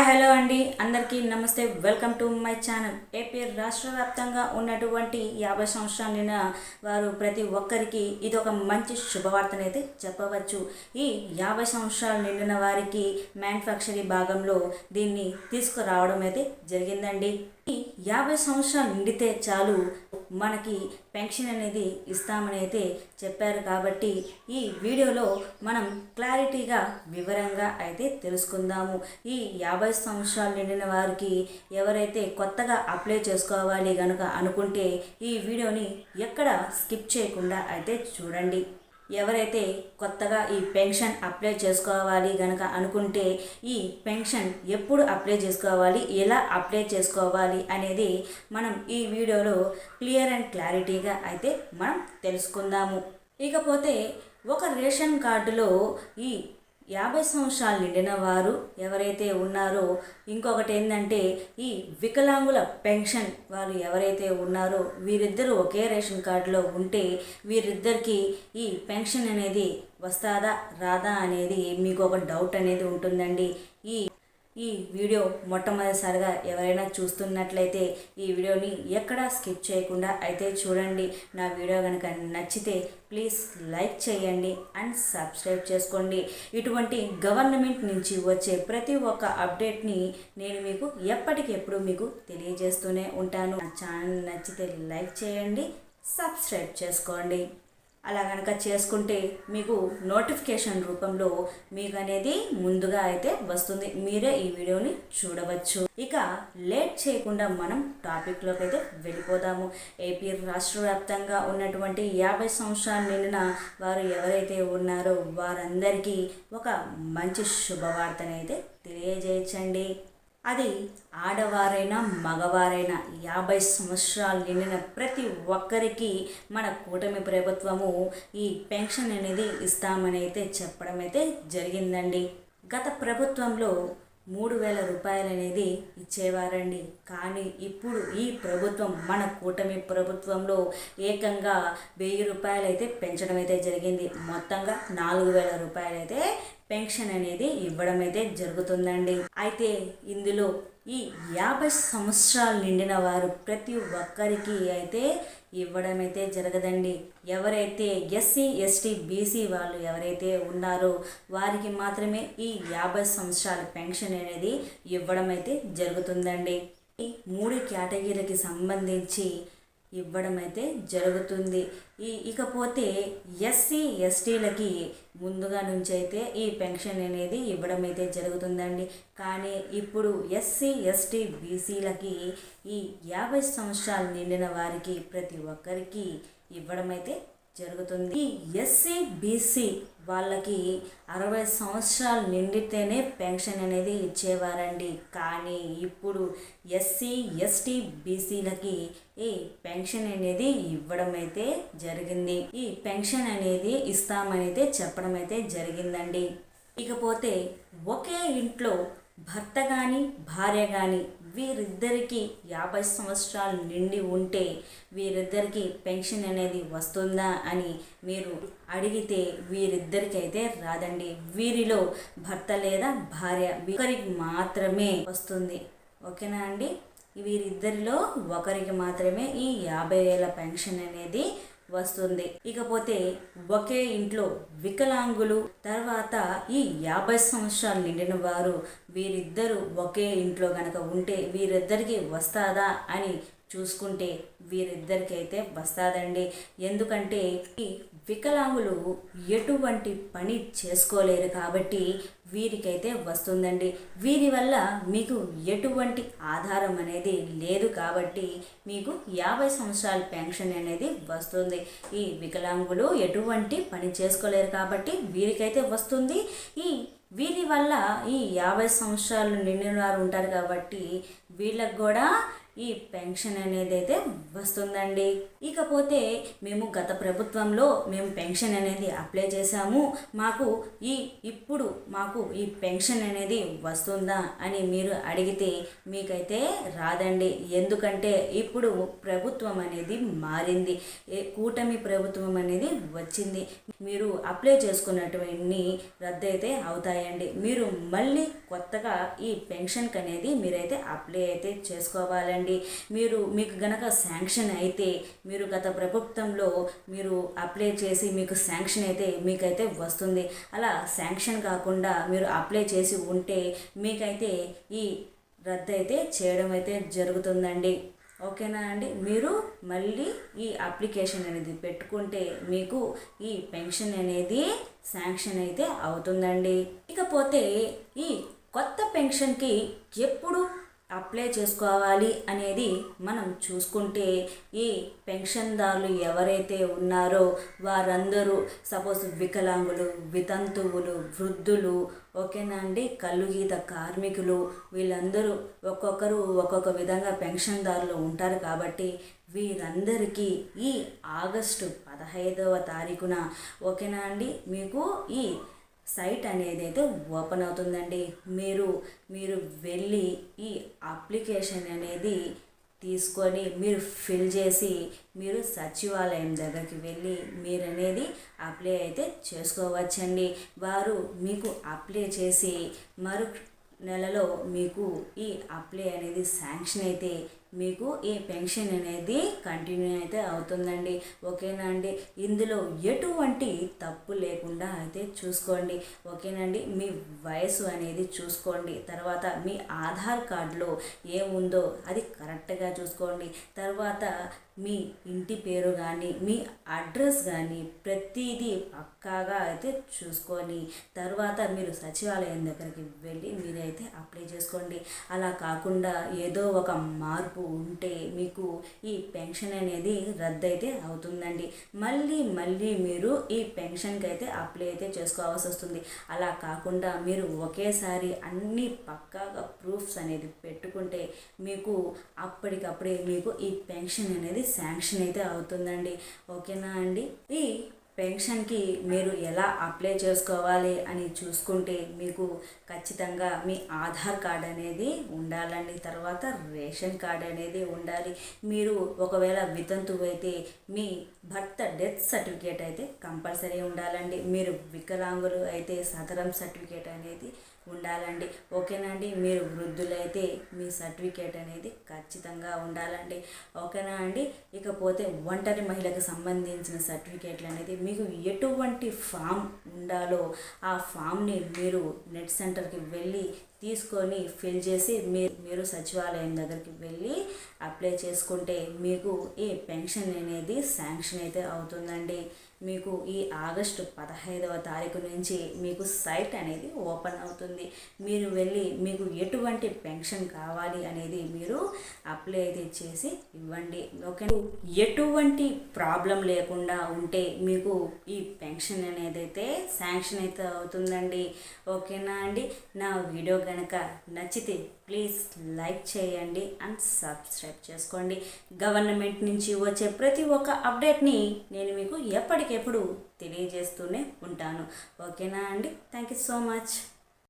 Hi hello అండి. అందరికీ నమస్తే. Welcome to my channel. AP రాష్ట్ర వ్యాప్తంగా ఉన్నటువంటి యాభై సంవత్సరాలు నిన్న వారు ప్రతి ఒక్కరికి ఇది ఒక మంచి శుభవార్తనైతే చెప్పవచ్చు. ఈ యాభై సంవత్సరాలు నిండిన వారికి మ్యానుఫ్యాక్చరింగ్ భాగంలో దీన్ని తీసుకురావడం అయితే జరిగిందండి. ఈ యాభై సంవత్సరాలు నిండితే చాలు మనకి పెన్షన్ అనేది ఇస్తామని అయితే చెప్పారు కాబట్టి ఈ వీడియోలో మనం క్లారిటీగా వివరంగా అయితే తెలుసుకుందాము. ఈ యాభై సంవత్సరాలు నిండిన వారికి ఎవరైతే కొత్తగా అప్లై చేసుకోవాలి కనుక అనుకుంటే ఈ వీడియోని ఎక్కడ స్కిప్ చేయకుండా అయితే చూడండి. ఎవరైతే కొత్తగా ఈ పెన్షన్ అప్లై చేసుకోవాలి గనక అనుకుంటే ఈ పెన్షన్ ఎప్పుడు అప్లై చేసుకోవాలి ఎలా అప్లై చేసుకోవాలి అనేది మనం ఈ వీడియోలో క్లియర్ అండ్ క్లారిటీగా అయితే మనం తెలుసుకుందాము. ఇకపోతే ఒక రేషన్ కార్డులో ఈ యాభై సంవత్సరాలు నిండిన వారు ఎవరైతే ఉన్నారో ఇంకొకటి ఏంటంటే ఈ వికలాంగుల పెన్షన్ వారు ఎవరైతే ఉన్నారో వీరిద్దరూ ఒకే రేషన్ కార్డులో ఉంటే వీరిద్దరికి ఈ పెన్షన్ అనేది వస్తాదా రాదా అనేది మీకు ఒక డౌట్ అనేది ఉంటుందండి. ఈ ఈ వీడియో మొట్టమొదటిసారిగా ఎవరైనా చూస్తున్నట్లయితే ఈ వీడియోని ఎక్కడా స్కిప్ చేయకుండా అయితే చూడండి. నా వీడియో కనుక నచ్చితే ప్లీజ్ లైక్ చేయండి అండ్ సబ్స్క్రైబ్ చేసుకోండి. ఇటువంటి గవర్నమెంట్ నుంచి వచ్చే ప్రతి ఒక్క అప్డేట్ని నేను మీకు ఎప్పటికెప్పుడు మీకు తెలియజేస్తూనే ఉంటాను. నా ఛానల్ నచ్చితే లైక్ చేయండి సబ్స్క్రైబ్ చేసుకోండి. అలా కనుక చేసుకుంటే మీకు నోటిఫికేషన్ రూపంలో మీకు అనేది ముందుగా అయితే వస్తుంది. మీరే ఈ వీడియోని చూడవచ్చు. ఇక లేట్ చేయకుండా మనం టాపిక్లోకి అయితే వెళ్ళిపోదాము. ఏపీ రాష్ట్ర వ్యాప్తంగా ఉన్నటువంటి యాభై సంవత్సరాలు నిండిన వారు ఎవరైతే ఉన్నారో వారందరికీ ఒక మంచి శుభవార్తనైతే అయితే తెలియజేయచ్చండి అది ఆడవారైనా మగవారైనా యాభై సంవత్సరాలు నిండిన ప్రతి ఒక్కరికి మన కూటమి ప్రభుత్వము ఈ పెన్షన్ అనేది ఇస్తామని అయితే చెప్పడం అయితే జరిగిందండి. గత ప్రభుత్వంలో మూడు వేల రూపాయలు అనేది ఇచ్చేవారండి. కానీ ఇప్పుడు ఈ ప్రభుత్వం మన కూటమి ప్రభుత్వంలో ఏకంగా వెయ్యి రూపాయలు అయితే పెంచడం అయితే జరిగింది. మొత్తంగా నాలుగు వేల రూపాయలు అయితే పెన్షన్ అనేది ఇవ్వడం అయితే జరుగుతుందండి. అయితే ఇందులో ఈ యాభై సంవత్సరాలు నిండిన వారు ప్రతి ఒక్కరికి అయితే ఇవ్వడం అయితే జరగదండి. ఎవరైతే ఎస్సీ ఎస్టీ బీసీ వాళ్ళు ఎవరైతే ఉన్నారో వారికి మాత్రమే ఈ యాభై సంవత్సరాల పెన్షన్ అనేది ఇవ్వడం అయితే జరుగుతుందండి. ఈ మూడు కేటగిరీలకి సంబంధించి ఇవ్వడం అయితే జరుగుతుంది. ఈ ఇకపోతే ఎస్సీ ఎస్టీలకి ముందుగా నుంచి అయితే ఈ పెన్షన్ అనేది ఇవ్వడం అయితే జరుగుతుందండి. కానీ ఇప్పుడు ఎస్సీ ఎస్టీ బీసీలకి ఈ యాభై సంవత్సరాలు నిండిన వారికి ప్రతి ఒక్కరికి ఇవ్వడం అయితే జరుగుతుంది. ఎస్సీ బీసీ వాళ్ళకి అరవై సంవత్సరాలు నిండితేనే పెన్షన్ అనేది ఇచ్చేవారండి. కానీ ఇప్పుడు ఎస్సీ ఎస్టీ బీసీలకి ఈ పెన్షన్ అనేది ఇవ్వడం అయితే జరిగింది. ఈ పెన్షన్ అనేది ఇస్తామనైతే చెప్పడం అయితే జరిగిందండి. ఇకపోతే ఒకే ఇంట్లో భర్త కానీ భార్య కానీ వీరిద్దరికి యాభై సంవత్సరాలు నిండి ఉంటే వీరిద్దరికి పెన్షన్ అనేది వస్తుందా అని మీరు అడిగితే వీరిద్దరికి అయితే రాదండి. వీరిలో భర్త లేదా భార్య ఒకరికి మాత్రమే వస్తుంది. ఓకేనా అండి? వీరిద్దరిలో ఒకరికి మాత్రమే ఈ యాభై వేల పెన్షన్ అనేది వస్తుంది. ఇకపోతే ఒకే ఇంట్లో వికలాంగులు తర్వాత ఈ యాభై సంవత్సరాలు నిండిన వారు వీరిద్దరూ ఒకే ఇంట్లో గనక ఉంటే వీరిద్దరికి వస్తాదా అని చూసుకుంటే వీరిద్దరికైతే వస్తాదండి. ఎందుకంటే ఈ వికలాంగులు ఎటువంటి పని చేసుకోలేరు కాబట్టి వీరికైతే వస్తుందండి. వీరి వల్ల మీకు ఎటువంటి ఆధారం అనేది లేదు కాబట్టి మీకు యాభై సంవత్సరాల పెన్షన్ అనేది వస్తుంది. ఈ వికలాంగులు ఎటువంటి పని చేసుకోలేరు కాబట్టి వీరికైతే వస్తుంది. ఈ వీరి వల్ల ఈ యాభై సంవత్సరాలు నిండిన వారు ఉంటారు కాబట్టి వీళ్ళకు కూడా ఈ పెన్షన్ అనేది అయితే వస్తుందండి. ఇకపోతే మేము గత ప్రభుత్వంలో మేము పెన్షన్ అనేది అప్లై చేశాము. మాకు ఈ ఇప్పుడు మాకు ఈ పెన్షన్ అనేది వస్తుందా అని మీరు అడిగితే మీకైతే రాదండి. ఎందుకంటే ఇప్పుడు ప్రభుత్వం అనేది మారింది. కూటమి ప్రభుత్వం అనేది వచ్చింది. మీరు అప్లై చేసుకున్నటువంటి రద్దయితే అవుతాయండి. మీరు మళ్ళీ కొత్తగా ఈ పెన్షన్కి అనేది మీరైతే అప్లై అయితే చేసుకోవాలండి. మీరు మీకు గనక శాంక్షన్ అయితే మీరు గత ప్రభుత్వంలో మీరు అప్లై చేసి మీకు శాంక్షన్ అయితే మీకైతే వస్తుంది. అలా శాంక్షన్ కాకుండా మీరు అప్లై చేసి ఉంటే మీకైతే ఈ రద్దు అయితే చేయడం అయితే జరుగుతుందండి. ఓకేనా అండి? మీరు మళ్ళీ ఈ అప్లికేషన్ అనేది పెట్టుకుంటే మీకు ఈ పెన్షన్ అనేది శాంక్షన్ అయితే అవుతుందండి. ఇకపోతే ఈ కొత్త పెన్షన్కి ఎప్పుడు అప్లై చేసుకోవాలి అనేది మనం చూసుకుంటే ఈ పెన్షన్దారులు ఎవరైతే ఉన్నారో వారందరూ సపోజ్ వికలాంగులు వితంతువులు వృద్ధులు ఓకేనా అండి? కళ్ళుగీత కార్మికులు వీళ్ళందరూ ఒక్కొక్కరు ఒక్కొక్క విధంగా పెన్షన్దారులు ఉంటారు కాబట్టి వీరందరికీ ఈ ఆగస్టు పదహైదవ తారీఖున ఓకేనా అండి? మీకు ఈ సైట్ అనేది అయితే ఓపెన్ అవుతుందండి. మీరు మీరు వెళ్ళి ఈ అప్లికేషన్ అనేది తీసుకొని మీరు ఫిల్ చేసి మీరు సచివాలయం దగ్గరికి వెళ్ళి మీరు అనేది అప్లై అయితే చేసుకోవచ్చండి. వారు మీకు అప్లై చేసి మరు నెలలో మీకు ఈ అప్లై అనేది శాంక్షన్ అయితే మీకు ఈ పెన్షన్ అనేది కంటిన్యూ అయితే అవుతుందండి. ఓకేనా అండి? ఇందులో ఎటువంటి తప్పు లేకుండా అయితే చూసుకోండి. ఓకేనండి మీ వయసు అనేది చూసుకోండి. తర్వాత మీ ఆధార్ కార్డులో ఏముందో అది కరెక్ట్గా చూసుకోండి. తర్వాత మీ ఇంటి పేరు కానీ మీ అడ్రస్ కానీ ప్రతిదీ పక్కాగా అయితే చూసుకొని తర్వాత మీరు సచివాలయం దగ్గరికి వెళ్ళి మీరైతే అప్లై చేసుకోండి. అలా కాకుండా ఏదో ఒక మార్పు ఉంటే మీకు ఈ పెన్షన్ అనేది రద్దు అయితే అవుతుందండి. మళ్ళీ మళ్ళీ మీరు ఈ పెన్షన్కి అయితే అప్లై అయితే చేసుకోవాల్సి వస్తుంది. అలా కాకుండా మీరు ఒకేసారి అన్ని పక్కాగా ప్రూఫ్స్ అనేది పెట్టుకుంటే మీకు అప్పటికప్పుడే మీకు ఈ పెన్షన్ అనేది శాంక్షన్ అయితే అవుతుందండి. ఓకేనా అండి? ఈ పెన్షన్కి మీరు ఎలా అప్లై చేసుకోవాలి అని చూసుకుంటే మీకు ఖచ్చితంగా మీ ఆధార్ కార్డ్ అనేది ఉండాలండి. తర్వాత రేషన్ కార్డ్ అనేది ఉండాలి. మీరు ఒకవేళ వితంతువు అయితే మీ భర్త డెత్ సర్టిఫికేట్ అయితే కంపల్సరీ ఉండాలండి. మీరు వికలాంగులు అయితే సదరం సర్టిఫికేట్ అనేది ఉండాలండి. ఓకేనండి మీరు వృద్ధులైతే మీ సర్టిఫికేట్ అనేది ఖచ్చితంగా ఉండాలండి. ఓకేనా అండి? ఇకపోతే ఒంటరి మహిళకు సంబంధించిన సర్టిఫికేట్లు అనేది మీకు ఎటువంటి ఫామ్ ఉండాలో ఆ ఫామ్ని మీరు నెట్ సెంటర్కి వెళ్ళి తీసుకొని ఫిల్ చేసి మీరు మీరు సచివాలయం దగ్గరికి వెళ్ళి అప్లై చేసుకుంటే మీకు ఈ పెన్షన్ అనేది శాంక్షన్ అయితే అవుతుందండి. మీకు ఈ ఆగస్టు పదహైదవ తారీఖు నుంచి మీకు సైట్ అనేది ఓపెన్ అవుతుంది. మీరు వెళ్ళి మీకు ఎటువంటి పెన్షన్ కావాలి అనేది మీరు అప్లై అయితే చేసి ఇవ్వండి. ఓకే? ఎటువంటి ప్రాబ్లం లేకుండా ఉంటే మీకు ఈ పెన్షన్ అనేది అయితే శాంక్షన్ అయితే అవుతుందండి. ఓకేనా అండి? నా వీడియో కనుక నచ్చితే ప్లీజ్ లైక్ చేయండి అండ్ సబ్స్క్రైబ్ చేసుకోండి. గవర్నమెంట్ నుంచి వచ్చే ప్రతి ఒక్క అప్డేట్ని నేను మీకు ఎప్పటికెప్పుడు తెలియజేస్తూనే ఉంటాను. ఓకేనా అండి? Thank you so much.